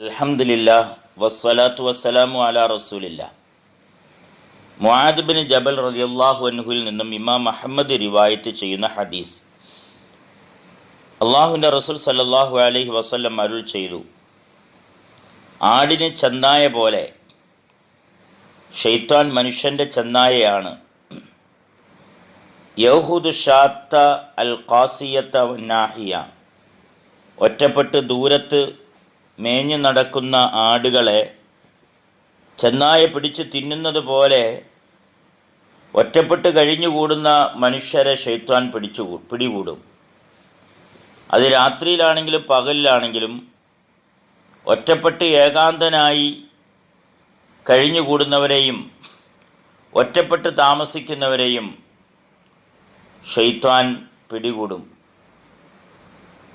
അൽഹംദുലില്ല വസ്സലാത്തു വസ്സലാമു അലാ റസൂലില്ല. മുഹാദ്ബിൻ ജബൽ റളിയല്ലാഹു അൻഹുവിൽ നിന്നും ഇമാം അഹമ്മദ് റിവായത്ത് ചെയ്യുന്ന ഹദീസ്. അള്ളാഹുവിന്റെ റസൂൽ സല്ലല്ലാഹു അലൈഹി വസല്ലം അരുൾ ചെയ്തു ആടിന് ചെന്നായ പോലെ ഷെയ്ത്താൻ മനുഷ്യന്റെ ചെന്നായയാണ് യൗഹുദ് ഷാത്ത അൽ ഖാസിയത്ത നാഹിയ ഒറ്റപ്പെട്ട് ദൂരത്ത് മേഞ്ഞു നടക്കുന്ന ആടുകളെ ചെന്നായ പിടിച്ച് തിന്നുന്നത് പോലെ ഒറ്റപ്പെട്ട് കഴിഞ്ഞുകൂടുന്ന മനുഷ്യരെ ഷെയ്ത്താൻ പിടിച്ചു പിടികൂടും. അത് രാത്രിയിലാണെങ്കിലും പകലിലാണെങ്കിലും ഒറ്റപ്പെട്ട് ഏകാന്തനായി കഴിഞ്ഞുകൂടുന്നവരെയും ഒറ്റപ്പെട്ട് താമസിക്കുന്നവരെയും ഷെയ്ത്താൻ പിടികൂടും.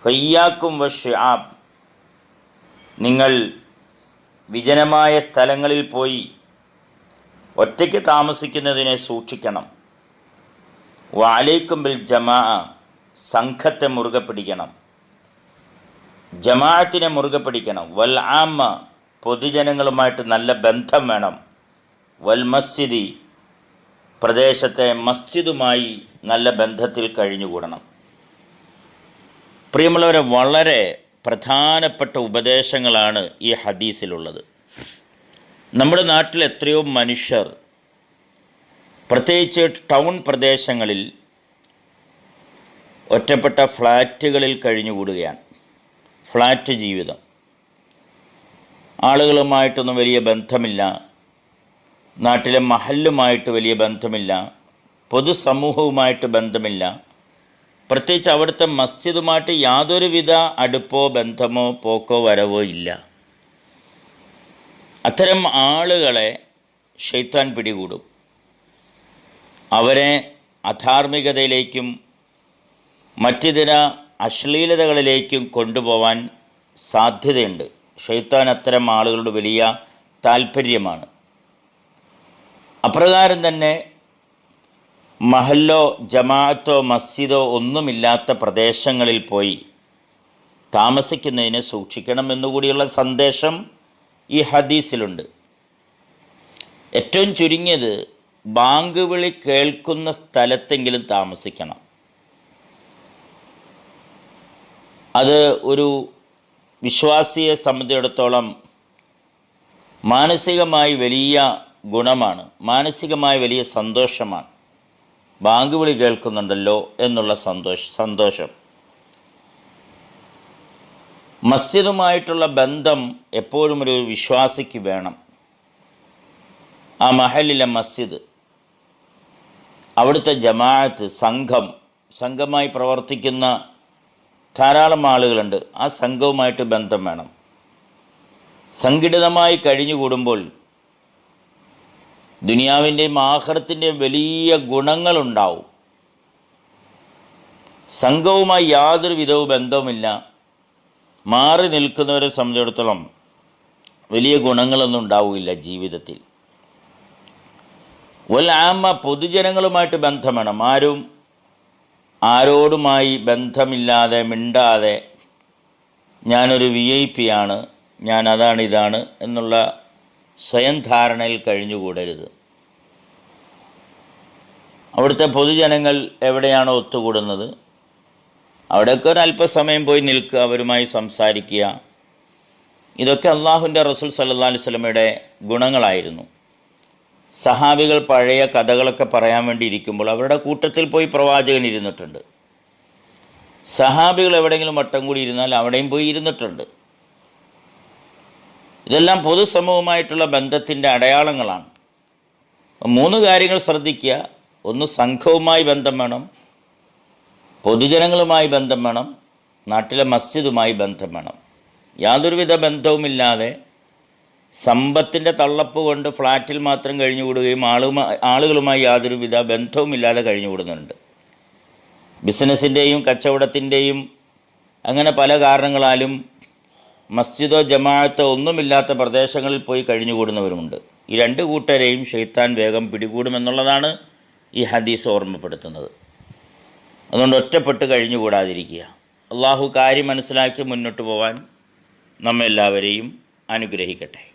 ഫയ്യാക്കും വഷാബ് നിങ്ങൾ വിജനമായ സ്ഥലങ്ങളിൽ പോയി ഒറ്റയ്ക്ക് താമസിക്കുന്നതിനെ സൂക്ഷിക്കണം. വാലേക്കുമ്പിൽ ജമാ സംഘത്തെ മുറുകെ പിടിക്കണം. ജമാഅത്തിനെ മുറുകെ പിടിക്കണം. വൽ ആമ പൊതുജനങ്ങളുമായിട്ട് നല്ല ബന്ധം വേണം. വൽ മസ്ജിദി പ്രദേശത്തെ മസ്ജിദുമായി നല്ല ബന്ധത്തിൽ കഴിഞ്ഞുകൂടണം. പ്രിയമുള്ളവരെ വളരെ പ്രധാനപ്പെട്ട ഉപദേശങ്ങളാണ് ഈ ഹദീസിലുള്ളത്. നമ്മുടെ നാട്ടിൽ എത്രയോ മനുഷ്യർ പ്രത്യേകിച്ച് ടൗൺ പ്രദേശങ്ങളിൽ ഒറ്റപ്പെട്ട ഫ്ലാറ്റുകളിൽ കഴിഞ്ഞുകൂടുകയാണ്. ഫ്ലാറ്റ് ജീവിതം. ആളുകളുമായിട്ടൊന്നും വലിയ ബന്ധമില്ല. നാട്ടിലെ മഹല്ലുമായിട്ട് വലിയ ബന്ധമില്ല. പൊതുസമൂഹവുമായിട്ട് ബന്ധമില്ല. പ്രത്യേകിച്ച് അവിടുത്തെ മസ്ജിദുമായിട്ട് യാതൊരുവിധ അടുപ്പോ ബന്ധമോ പോക്കോ വരവോ ഇല്ല. അത്തരം ആളുകളെ ഷെയ്ത്താൻ പിടികൂടും. അവരെ അധാർമികതയിലേക്കും മറ്റിതര അശ്ലീലതകളിലേക്കും കൊണ്ടുപോവാൻ സാധ്യതയുണ്ട്. ഷെയ്ത്താൻ അത്തരം ആളുകളുടെ വലിയ താല്പര്യമാണ് അപ്രകാരം തന്നെ മഹല്ലോ ജമാഅത്തോ മസ്ജിദോ ഒന്നുമില്ലാത്ത പ്രദേശങ്ങളിൽ പോയി താമസിക്കുന്നതിനെ സൂക്ഷിക്കണം എന്നുകൂടിയുള്ള സന്ദേശം ഈ ഹദീസിലുണ്ട്. ഏറ്റവും ചുരുങ്ങിയത് ബാങ്ക് വിളി കേൾക്കുന്ന സ്ഥലത്തെങ്കിലും താമസിക്കണം. അത് ഒരു വിശ്വാസിയെ സംബന്ധിച്ചിടത്തോളം മാനസികമായി വലിയ ഗുണമാണ് മാനസികമായി വലിയ സന്തോഷമാണ്. ബാങ്ക് വിളി കേൾക്കുന്നുണ്ടല്ലോ എന്നുള്ള സന്തോഷ സന്തോഷം. മസ്ജിദുമായിട്ടുള്ള ബന്ധം എപ്പോഴും ഒരു വിശ്വാസിക്ക് വേണം. ആ മഹലിലെ മസ്ജിദ് അവിടുത്തെ ജമാഅത്ത് സംഘം സംഘമായി പ്രവർത്തിക്കുന്ന ധാരാളം ആളുകളുണ്ട്. ആ സംഘവുമായിട്ട് ബന്ധം വേണം. സംഘടിതമായി കഴിഞ്ഞുകൂടുമ്പോൾ ദുനിയാവിന്റെയും ആഹ്റത്തിന്റെയും വലിയ ഗുണങ്ങളുണ്ടാവും. സംഘവുമായി യാതൊരു വിധവും ബന്ധവുമില്ല. മാറി നിൽക്കുന്നവരെ സംബന്ധിച്ചിടത്തോളം വലിയ ഗുണങ്ങളൊന്നും ഉണ്ടാവില്ല ജീവിതത്തിൽ. ആമ്മ പൊതുജനങ്ങളുമായിട്ട് ബന്ധം വേണം. ആരും ആരോടുമായി ബന്ധമില്ലാതെ മിണ്ടാതെ ഞാനൊരു വി ഐ പി ആണ് ഞാൻ അതാണ് ഇതാണ് എന്നുള്ള സ്വയം ധാരണയിൽ കഴിഞ്ഞുകൂടരുത്. അവിടുത്തെ പൊതുജനങ്ങൾ എവിടെയാണോ ഒത്തുകൂടുന്നത്? അവിടെയൊക്കെ ഒരു അല്പസമയം പോയി നിൽക്കുക അവരുമായി സംസാരിക്കുക. ഇതൊക്കെ അള്ളാഹുവിന്റെ റസൂൽ സല്ലാ അലൈഹി സ്വലമയുടെ ഗുണങ്ങളായിരുന്നു. സഹാബികൾ പഴയ കഥകളൊക്കെ പറയാൻ വേണ്ടി ഇരിക്കുമ്പോൾ അവരുടെ കൂട്ടത്തിൽ പോയി പ്രവാചകൻ ഇരുന്നിട്ടുണ്ട്. സഹാബികൾ എവിടെയെങ്കിലും വട്ടം കൂടി ഇരുന്നാൽ അവിടെയും പോയി ഇരുന്നിട്ടുണ്ട്. ഇതെല്ലാം പൊതുസമൂഹമായിട്ടുള്ള ബന്ധത്തിന്റെ അടയാളങ്ങളാണ്. മൂന്ന് കാര്യങ്ങൾ ശ്രദ്ധിക്കുക. ഒന്ന് സംഘവുമായി ബന്ധം വേണം. പൊതുജനങ്ങളുമായി ബന്ധം വേണം. നാട്ടിലെ മസ്ജിദുമായി ബന്ധം വേണം. യാതൊരുവിധ ബന്ധവുമില്ലാതെ സമ്പത്തിന്റെ തള്ളപ്പ് കൊണ്ട് ഫ്ലാറ്റിൽ മാത്രം കഴിഞ്ഞുകൂടുകയും ആളുമായി ആളുകളുമായി യാതൊരുവിധ ബന്ധവുമില്ലാതെ കഴിഞ്ഞുകൂടുന്നുണ്ട്. ബിസിനസ്സിന്റെയും കച്ചവടത്തിന്റെയും അങ്ങനെ പല കാരണങ്ങളാലും മസ്ജിദോ ജമാഅത്തോ ഒന്നുമില്ലാത്ത പ്രദേശങ്ങളിൽ പോയി കഴിഞ്ഞുകൂടുന്നവരുമുണ്ട്. ഈ രണ്ട് കൂട്ടരെയും ഷെയ്ത്താൻ വേഗം പിടികൂടുമെന്നുള്ളതാണ് ഈ ഹദീസ് ഓർമ്മപ്പെടുത്തുന്നത്. അതുകൊണ്ട് ഒറ്റപ്പെട്ട് കഴിഞ്ഞുകൂടാതിരിക്കുക. അള്ളാഹു കാര്യം മനസ്സിലാക്കി മുന്നോട്ട് പോകാൻ നമ്മെല്ലാവരെയും അനുഗ്രഹിക്കട്ടെ.